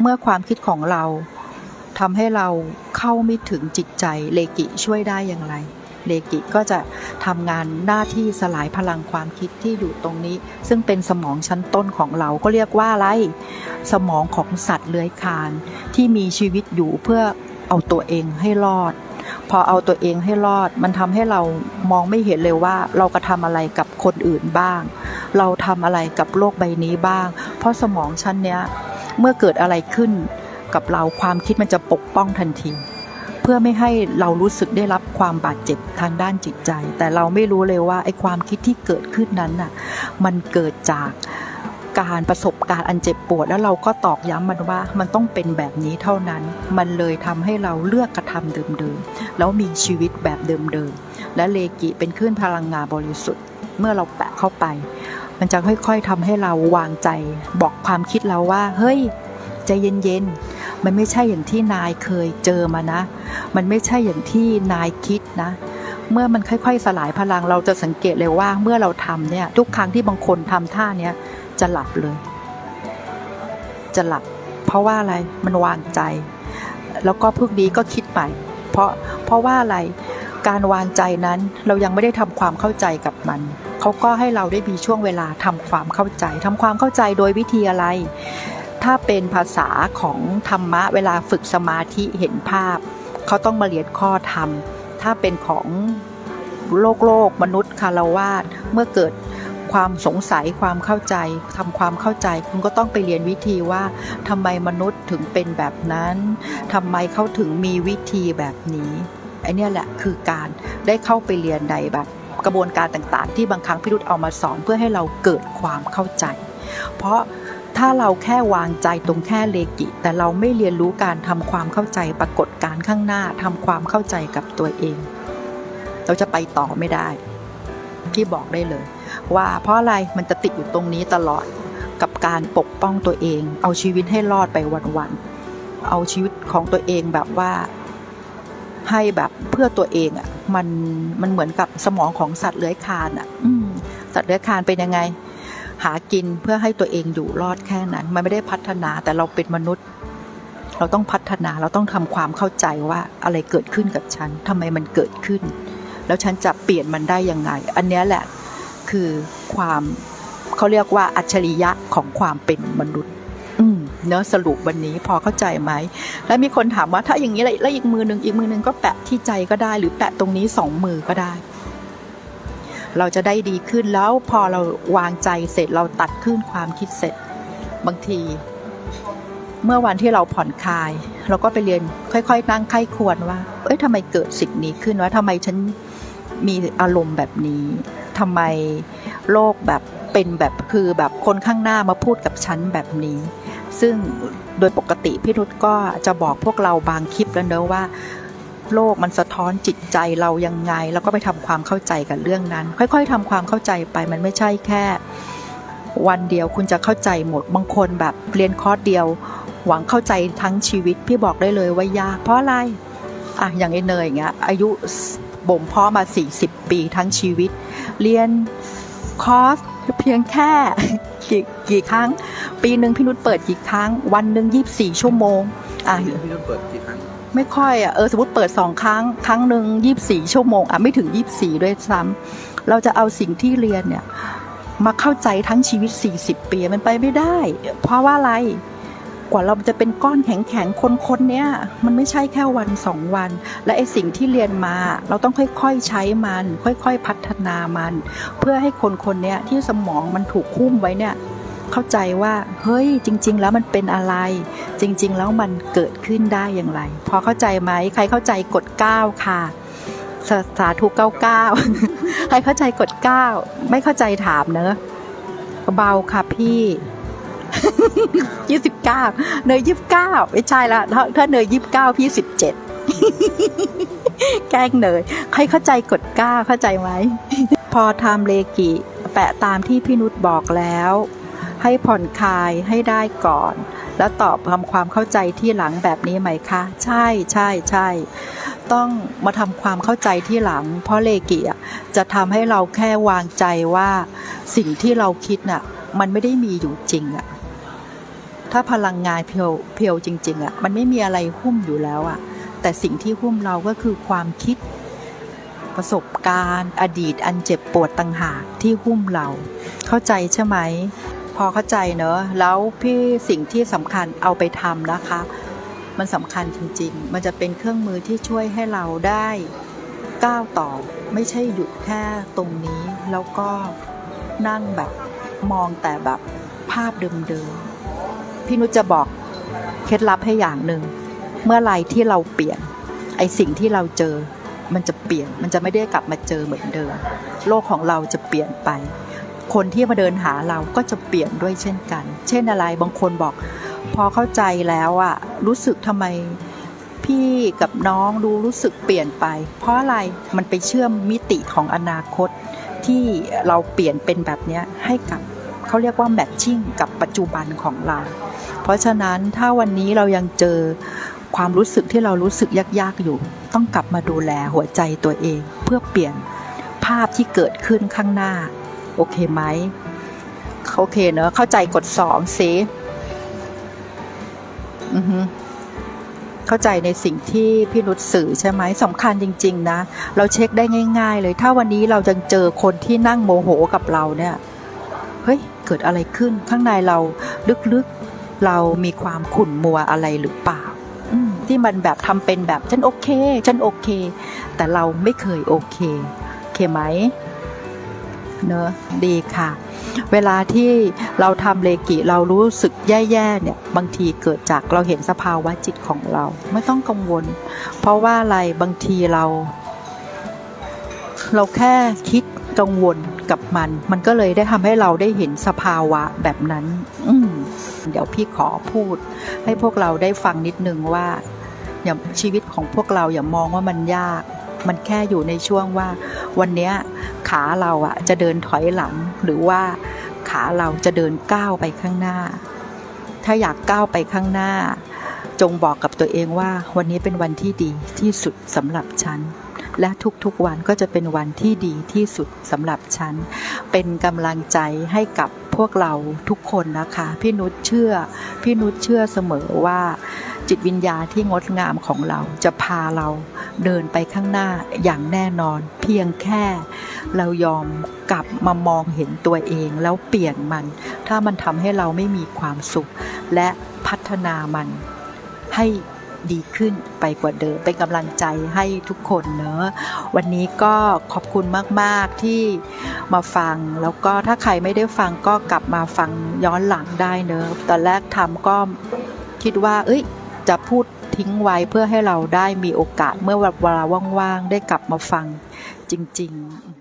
เมื่อความคิดของเราทำให้เราเข้าไม่ถึงจิตใจเลกิช่วยได้อย่างไร เลกิก็จะทำงานหน้าที่สลายพลังความคิดที่อยู่ตรงนี้ ซึ่งเป็นสมองชั้นต้นของเราก็เรียกว่าอะไร สมองของสัตว์เลื้อยคลานที่มีชีวิตอยู่เพื่อเอาตัวเองให้รอด พอเอาตัวเองให้รอด มันทำให้เรามองไม่เห็นเลยว่า เรากระทำอะไรกับคนอื่นบ้าง เราทำอะไรกับโลกใบนี้บ้าง เพราะสมองชั้นเนี้ย เมื่อเกิดอะไรขึ้นกับเราความคิดมันจะปกป้องทันที เพื่อไม่ให้เรารู้สึกได้รับความบาดเจ็บทางด้านจิตใจ แต่เราไม่รู้เลยว่าไอ้ความคิดที่เกิดขึ้นนั้นน่ะมันเกิดจากการประสบการณ์อันเจ็บปวด แล้วเราก็ตอกย้ำมันว่ามันต้องเป็นแบบนี้เท่านั้น มันเลยทำให้เราเลือกกระทำเดิมๆ แล้วมีชีวิตแบบเดิมๆ และเลกิเป็นคลื่นพลังงานบริสุทธิ์ เมื่อเราแปะเข้าไป มันจะค่อยๆทำให้เราวางใจ บอกความคิดเราว่า เฮ้ยใจเย็นๆ มันไม่ใช่อย่างที่นายเคยเจอมานะ มันไม่ใช่อย่างที่นายคิดนะ เมื่อมันค่อยๆ สลายพลังเราจะสังเกตเลยว่าเมื่อเราทำเนี่ยทุกครั้งที่บางคนทำท่าเนี้ยจะหลับเลย จะหลับ เพราะว่าอะไรมันวางใจ แล้วก็พวกนี้ก็คิดใหม่เพราะเพราะว่าอะไรการวางใจนั้นเรายังไม่ได้ทำความเข้าใจกับมัน เขาก็ให้เราได้มีช่วงเวลาทำความเข้าใจทำความเข้าใจโดยวิธีอะไร ถ้าเป็นภาษาของธรรมะเวลาฝึกสมาธิเห็นภาพ เขาต้องมาเรียนข้อธรรม ถ้าเป็นของโลกโลกมนุษย์คารวาสเมื่อเกิดความสงสัยความเข้าใจทำความเข้าใจคุณก็ต้องไปเรียนวิธีว่าทำไมมนุษย์ถึงเป็นแบบนั้นทำไมเขาถึงมีวิธีแบบนี้ไอเนี่ยแหละคือการได้เข้าไปเรียนในแบบ กระบวนการต่างๆ ที่บางครั้งพี่รุธเอามาสอนเพื่อให้เราเกิดความเข้าใจ เพราะถ้าเราแค่วางใจตรงแค่เลกิ แต่เราไม่เรียนรู้การทำความเข้าใจปรากฏการข้างหน้าทำความเข้าใจกับตัวเอง เราจะไปต่อไม่ได้พี่บอกได้เลย ว่าเพราะอะไรมันจะติดอยู่ตรงนี้ตลอดกับการปกป้องตัวเอง เอาชีวิตให้รอดไปวันๆเอาชีวิตของตัวเองแบบว่าให้แบบเพื่อตัวเองอะ มันมันเหมือนกับสมองของสัตว์เลื้อยคลานอะอืมสัตว์เลื้อยคลานเป็นยังไง หากินเพื่อให้ตัวเองอยู่รอดแค่นั้น มันไม่ได้พัฒนาแต่เราเป็นมนุษย์ เราต้องพัฒนาเราต้องทำความเข้าใจว่าอะไรเกิดขึ้นกับฉันทำไมมันเกิดขึ้น แล้วฉันจะเปลี่ยนมันได้ยังไง อันเนี้ยแหละคือความเขาเรียกว่าอัจฉริยะของความเป็นมนุษย์อืม เนื้อะสรุปวันนี้พอเข้าใจไหม แล้วมีคนถามว่าถ้าอย่างนี้แล้วแล้วอีกมือหนึ่งอีกมือหนึ่งก็แปะที่ใจก็ได้ หรือแปะตรงนี้สองมือก็ได้ เราจะได้ดีขึ้นแล้วพอเราวางใจเสร็จเราตัดขึ้นความคิดเสร็จ บางที เมื่อวันที่เราผ่อนคลาย เราก็ไปเรียนค่อยๆ นั่งไข้ควรว่า เอ้ยทำไมเกิดสิ่งนี้ขึ้นวะทำไมฉันมีอารมณ์แบบนี้ทำไมโลกแบบเป็นแบบคือแบบคนข้างหน้ามาพูดกับฉันแบบนี้ ซึ่งโดยปกติพี่นุชก็จะบอกพวกเราบางคลิปแล้วเนอะว่า โลกมันสะท้อนจิตใจเรายังไง แล้วก็ไปทำความเข้าใจกับเรื่องนั้น ค่อย ๆทำความเข้าใจไปมันไม่ใช่แค่ วันเดียวคุณจะเข้าใจหมดบางคนแบบเรียนคอร์สเดียว หวังเข้าใจทั้งชีวิต พี่บอกได้เลยว่ายากเพราะอะไรอะอย่างไอ้เนยอย่างเงี้ยอายุบ่มเพาะมา 40 ปีทั้งชีวิต เรียนคอร์สเพียงแค่ กี่กี่ครั้ง ปีหนึ่งพี่นุชเปิดกี่ครั้ง วันหนึ่ง24ชั่วโมงอะพี่นุ่นเปิดกี่ครั้งไม่ค่อยอะเออสมมติเปิดสองครั้ง ครั้งหนึ่งยี่บสี่ชั่วโมงอะไม่ถึงยี่บสี่ด้วยซ้ำเราจะเอาสิ่งที่เรียนเนี่ยมาเข้าใจทั้งชีวิต 40 ปีมันไปไม่ได้ เพราะว่าอะไร กว่าเราจะเป็นก้อนแข็งๆคนๆเนี้ยมันไม่ใช่แค่วันสองวัน และไอสิ่งที่เรียนมา เราต้องค่อยๆใช้มัน ค่อยๆพัฒนามัน เพื่อให้คนคนๆเนี้ยที่สมองมันถูกคุ้มไว้เนี่ยเข้าใจว่าเฮ้ยจริง ๆ แล้วมันเป็นอะไร จริง ๆ แล้วมันเกิดขึ้นได้อย่างไร พอเข้าใจไหมใครเข้าใจกด9ค่ะสสาธุ99 ใครเข้าใจกด9ไม่เข้าใจถามเนอะเบาค่ะพี่ 29เก้าเนย29ไม่ใช่ละถ้าถ้าเนย29พี่17แกล้งเนยใครเข้าใจกด9เข้าใจไหมพอทำเลกิแปะตามที่พี่นุชบอกแล้ว ให้ผ่อนคลายให้ได้ก่อน แล้วตอบทำความเข้าใจที่หลังแบบนี้ไหมคะ ใช่ใช่ใช่ต้องมาทำความเข้าใจที่หลัง เพราะเลกิจะทำให้เราแค่วางใจว่า สิ่งที่เราคิดน่ะ มันไม่ได้มีอยู่จริงอะ ถ้าพลังงานเพียวเพียวจริง ๆอะมันไม่มีอะไรหุ้มอยู่แล้วอะ แต่สิ่งที่หุ้มเราก็คือความคิด ประสบการณ์ อดีตอันเจ็บปวดต่างหากที่หุ้มเรา เข้าใจใช่ไหม พอเข้าใจเนอะแล้วพี่สิ่งที่สำคัญเอาไปทำนะคะ มันสำคัญจริง ๆ มันจะเป็นเครื่องมือที่ช่วยให้เราได้ก้าวต่อไม่ใช่หยุดแค่ตรงนี้ แล้วก็นั่งแบบมองแต่แบบภาพเดิมๆ พี่นุชจะบอกเคล็ดลับให้อย่างหนึ่ง เมื่อไรที่เราเปลี่ยน ไอสิ่งที่เราเจอ มันจะเปลี่ยน มันจะไม่ได้กลับมาเจอเหมือนเดิม โลกของเราจะเปลี่ยนไป คนที่มาเดินหาเราก็จะเปลี่ยนด้วยเช่นกัน เช่นอะไร บางคนบอก พอเข้าใจแล้วอะรู้สึกทำไมพี่กับน้องดูรู้สึกเปลี่ยนไป เพราะอะไร มันไปเชื่อมมิติของอนาคตที่เราเปลี่ยนเป็นแบบนี้ให้กับ เขาเรียกว่าแมทชิ่งกับปัจจุบันของเรา เพราะฉะนั้นถ้าวันนี้เรายังเจอความรู้สึกที่เรารู้สึกยากๆอยู่ ต้องกลับมาดูแลหัวใจตัวเอง เพื่อเปลี่ยนภาพที่เกิดขึ้นข้างหน้า โอเคไหมโอเคเนอะเข้าใจกดสองสิอือฮึเข้าใจในสิ่งที่พี่นุชสื่อใช่ไหมสำคัญจริง ๆ นะ เราเช็คได้ง่าย ๆ เลย ถ้าวันนี้เราจะเจอคนที่นั่งโมโหกับเราเนี่ย ฮ้ยเกิดอะไรขึ้น ข้างในเราลึกๆ เรามีความขุ่นมัวอะไรหรือเปล่าอืมที่มันแบบทำเป็นแบบฉันโอเค ฉันโอเค แต่เราไม่เคยโอเคโอเคไหมเนอะดีค่ะ เวลาที่เราทำเลกิเรารู้สึกแย่ๆเนี่ยบางทีเกิดจากเราเห็นสภาวะจิตของเราไม่ต้องกังวล เพราะว่าอะไรบางทีเรา เราแค่คิดกังวล กับมัน มันก็เลยได้ทำให้เราได้เห็นสภาวะแบบนั้น อืเดี๋ยวพี่ขอพูด ให้พวกเราได้ฟังนิดนึงว่า อย่าชีวิตของพวกเราอย่ามองว่ามันยาก มันแค่อยู่ในช่วงว่า วันนี้ขาเราอะจะเดินถอยหลังหรือว่าขาเราจะเดินก้าวไปข้างหน้า ถ้าอยากก้าวไปข้างหน้า จงบอกกับตัวเองว่า วันนี้เป็นวันที่ดีที่สุดสำหรับฉัน และทุกๆวันก็จะเป็นวันที่ดีที่สุดสำหรับฉัน เป็นกำลังใจให้กับพวกเราทุกคนนะคะ พี่นุชเชื่อ พี่นุชเชื่อเสมอว่าจิตวิญญาณที่งดงามของเราจะพาเราเดินไปข้างหน้าอย่างแน่นอน เพียงแค่เรายอมกลับมามองเห็นตัวเองแล้วเปลี่ยนมัน ถ้ามันทำให้เราไม่มีความสุข และพัฒนามันให้ ดีขึ้นไปกว่าเดิม เป็นกำลังใจให้ทุกคนเนอะวันนี้ก็ขอบคุณมาก ๆ ที่มาฟัง แล้วก็ถ้าใครไม่ได้ฟังก็กลับมาฟังย้อนหลังได้เนอะตอนแรกทำก็คิดว่า เอ้ย จะพูดทิ้งไว้เพื่อให้เราได้มีโอกาสเมื่อเวลาว่าง ๆ ได้กลับมาฟังจริง ๆ